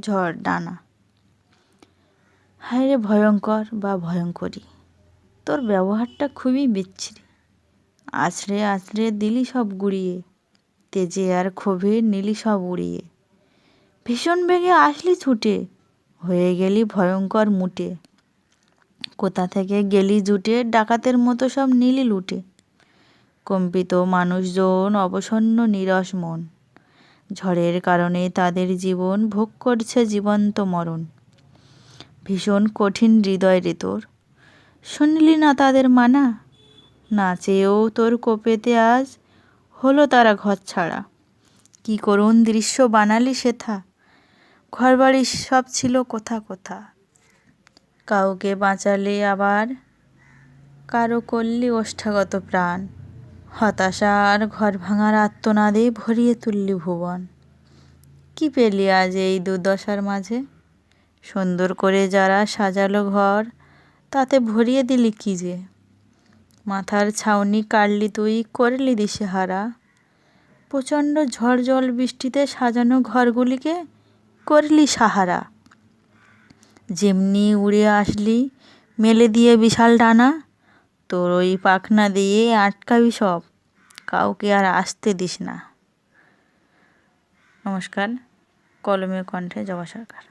ঝড়, ডানা। হায় রে ভয়ঙ্কর বা ভয়ঙ্করী, তোর ব্যবহারটা খুবই বিচ্ছিরি। আছড়ে আছড়ে দিলি সব গুড়িয়ে, তেজে আর ক্ষোভে নিলি সব উড়িয়ে। ভীষণ বেগে আসলি ছুটে, হয়ে গেলি ভয়ঙ্কর মুটে। কোথা থেকে গেলি জুটে, ডাকাতের মতো সব নিলি লুটে। কম্পিত মানুষজন, অবসন্ন, নিরস মন। ঝড়ের কারণে তাদের জীবন ভোগ করছে জীবন্ত মরণ। ভীষণ কঠিন হৃদয় রে তোর। শুনলি না তাদের মানা? না চেয়েও তোর কোপেতে আজ হলো তারা ঘর ছাড়া। কি করুণ দৃশ্য বানালি সেথা? ঘরবাড়ি সব ছিল কোথা কোথা? কাউকে বাঁচালে আবার কারও করলি ওষ্ঠাগত প্রাণ। হতাশার ঘর ভাঙার আত্মনাদে ভরিয়ে তুললি ভুবন। কি পেলি আজ এই দুর্দশার মাঝে? সুন্দর করে যারা সাজালো ঘর, তাতে ভরিয়ে দিলি কি যে? মাথার ছাউনি কাটলি তুই, করলি দিশেহারা। প্রচণ্ড ঝড় জল বৃষ্টিতে সাজানো ঘরগুলিকে করলি সাহারা। যেমনি উড়ে আসলি, মেলে দিয়ে বিশাল ডানা তোর ওই পাখনা দিয়ে আটকাবি সব। কাউকে আর আসতে দিস না। নমস্কার কলমে কণ্ঠে জবা সরকার।